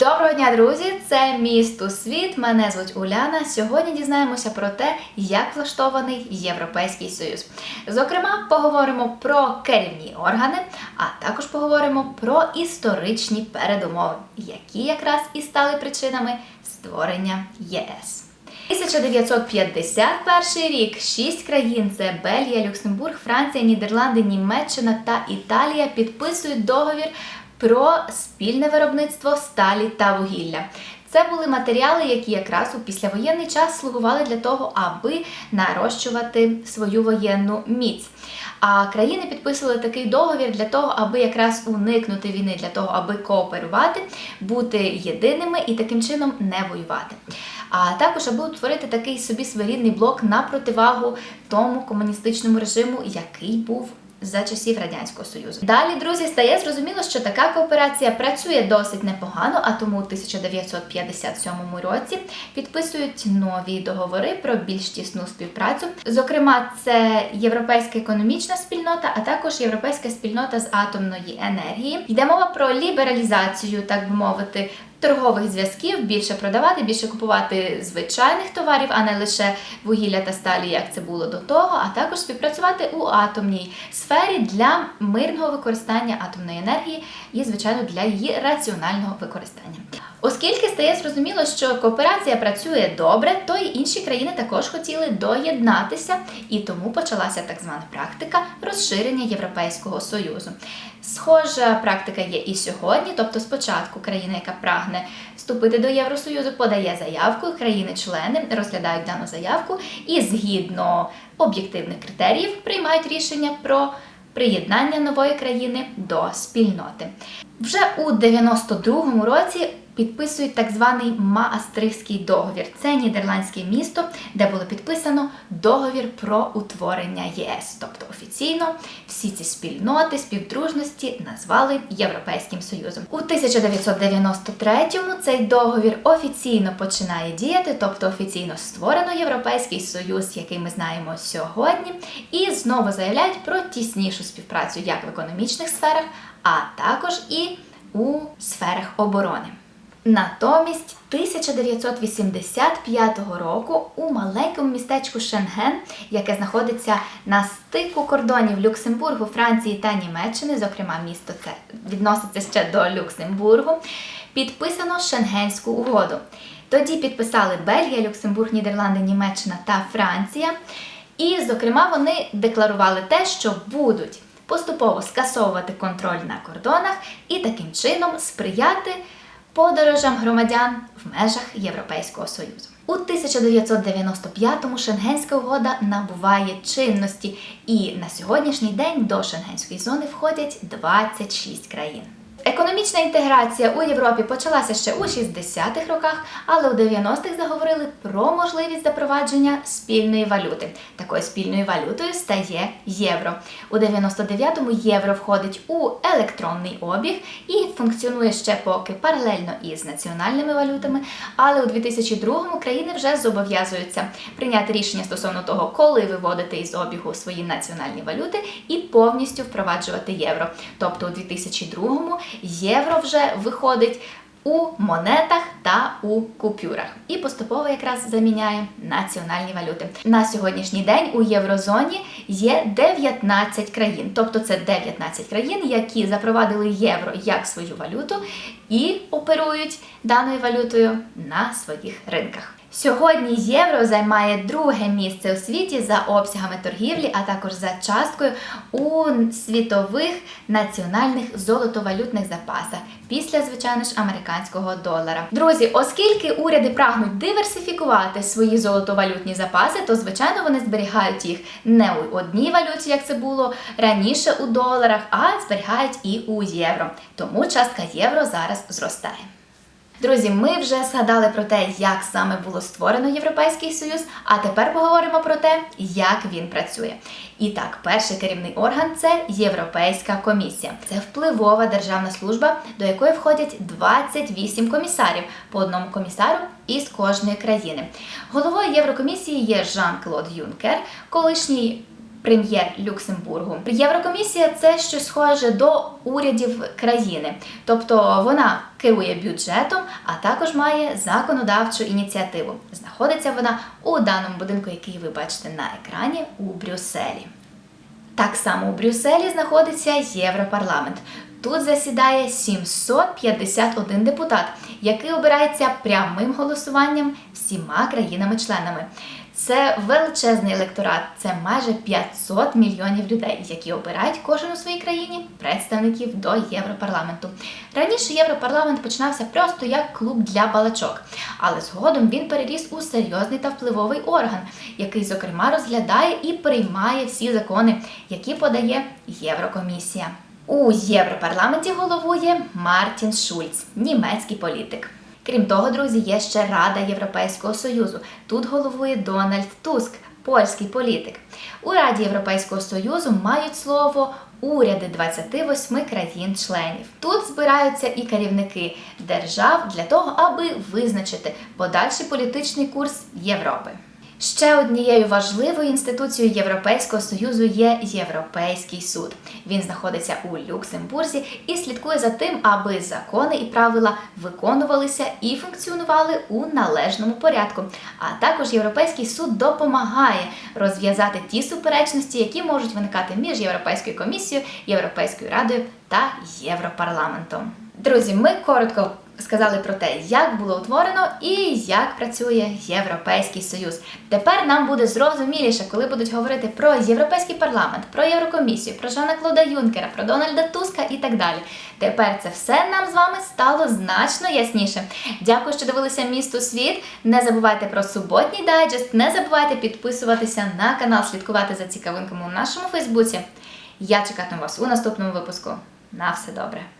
Доброго дня, друзі! Це місто світ. Мене звуть Уляна. Сьогодні дізнаємося про те, як влаштований Європейський Союз. Зокрема, поговоримо про керівні органи, а також поговоримо про історичні передумови, які якраз і стали причинами створення ЄС. 1951 рік шість країн це Бельгія, Люксембург, Франція, Нідерланди, Німеччина та Італія підписують договір про спільне виробництво сталі та вугілля. Це були матеріали, які якраз у післявоєнний час слугували для того, аби нарощувати свою воєнну міць. А країни підписували такий договір для того, аби якраз уникнути війни, для того, аби кооперувати, бути єдиними і таким чином не воювати. А також аби утворити такий собі своєрідний блок на противагу тому комуністичному режиму, який був за часів радянського союзу. Далі, друзі, стає зрозуміло, що така кооперація працює досить непогано, а тому у 1957 році підписують нові договори про більш тісну співпрацю. Зокрема, це європейська економічна спільнота, а також європейська спільнота з атомної енергії. Йде мова про лібералізацію, так би мовити, торгових зв'язків, більше продавати, більше купувати звичайних товарів, а не лише вугілля та сталі, як це було до того, а також співпрацювати у атомній сфері для мирного використання атомної енергії і, звичайно, для її раціонального використання. Оскільки стає зрозуміло, що кооперація працює добре, то й інші країни також хотіли доєднатися, і тому почалася так звана практика розширення Європейського союзу. Схожа практика є і сьогодні, тобто спочатку країна, яка прагне вступити до Євросоюзу, подає заявку, країни-члени розглядають дану заявку і згідно об'єктивних критеріїв приймають рішення про приєднання нової країни до спільноти. Вже у 92-му році підписують так званий Маастрихтський договір. Це нідерландське місто, де було підписано договір про утворення ЄС. Тобто офіційно всі ці спільноти співдружності назвали Європейським Союзом. У 1993-му цей договір офіційно починає діяти, тобто офіційно створено Європейський Союз, який ми знаємо сьогодні, і знову заявляють про тіснішу співпрацю як в економічних сферах, а також і у сферах оборони. Натомість 1985 року у маленькому містечку Шенген, яке знаходиться на стику кордонів Люксембургу, Франції та Німеччини, зокрема, місто це відноситься ще до Люксембургу, підписано Шенгенську угоду. Тоді підписали Бельгія, Люксембург, Нідерланди, Німеччина та Франція. І, зокрема, вони декларували те, що будуть поступово скасовувати контроль на кордонах і таким чином сприяти подорожам громадян в межах Європейського Союзу. У 1995-му Шенгенська угода набуває чинності, і на сьогоднішній день до Шенгенської зони входять 26 країн. Економічна інтеграція у Європі почалася ще у 60-х роках, але у 90-х заговорили про можливість запровадження спільної валюти. Такою спільною валютою стає євро. У 99-му євро входить у електронний обіг і функціонує ще поки паралельно із національними валютами. Але у 2002-му країни вже зобов'язуються прийняти рішення стосовно того, коли виводити із обігу свої національні валюти і повністю впроваджувати євро. Тобто у 2002-му євро вже виходить у монетах та у купюрах і поступово якраз заміняє національні валюти. На сьогоднішній день у єврозоні є 19 країн, тобто це 19 країн, які запровадили євро як свою валюту і оперують даною валютою на своїх ринках. Сьогодні євро займає друге місце у світі за обсягами торгівлі, а також за часткою у світових національних золотовалютних запасах після, звичайно ж, американського долара. Друзі, оскільки уряди прагнуть диверсифікувати свої золотовалютні запаси, то звичайно вони зберігають їх не у одній валюті, як це було раніше у доларах, а зберігають і у євро. Тому частка євро зараз зростає. Друзі, ми вже згадали про те, як саме було створено Європейський Союз, а тепер поговоримо про те, як він працює. І так, перший керівний орган це Європейська комісія. Це впливова державна служба, до якої входять 28 комісарів по одному комісару із кожної країни. Головою Єврокомісії є Жан-Клод Юнкер, колишній прем'єр Люксембургу. Єврокомісія це щось схоже до урядів країни, тобто вона керує бюджетом, а також має законодавчу ініціативу. Знаходиться вона у даному будинку, який ви бачите на екрані у Брюсселі. Так само у Брюсселі знаходиться Європарламент. Тут засідає 751 депутат, який обирається прямим голосуванням всіма країнами-членами. Це величезний електорат, це майже 500 мільйонів людей, які обирають кожен у своїй країні представників до Європарламенту. Раніше Європарламент починався просто як клуб для балачок, але згодом він переріс у серйозний та впливовий орган, який, зокрема, розглядає і приймає всі закони, які подає Єврокомісія. У Європарламенті головує Мартін Шульц, німецький політик. Крім того, друзі, є ще Рада Європейського Союзу. Тут головує Дональд Туск, польський політик. У Раді Європейського Союзу мають слово уряди 28 країн-членів. Тут збираються і керівники держав для того, аби визначити подальший політичний курс Європи. Ще однією важливою інституцією Європейського союзу є Європейський суд. Він знаходиться у Люксембурзі і слідкує за тим, аби закони і правила виконувалися і функціонували у належному порядку. А також Європейський суд допомагає розв'язати ті суперечності, які можуть виникати між Європейською комісією, Європейською радою та Європарламентом. Друзі, ми коротко сказали про те, як було утворено і як працює Європейський Союз. Тепер нам буде зрозуміліше, коли будуть говорити про Європейський парламент, про Єврокомісію, про Жана Клода Юнкера, про Дональда Туска і так далі. Тепер це все нам з вами стало значно ясніше. Дякую, що дивилися місто світ. Не забувайте про суботній дайджест, не забувайте підписуватися на канал, слідкувати за цікавинками у нашому Фейсбуці. Я чекатиму вас у наступному випуску. На все добре!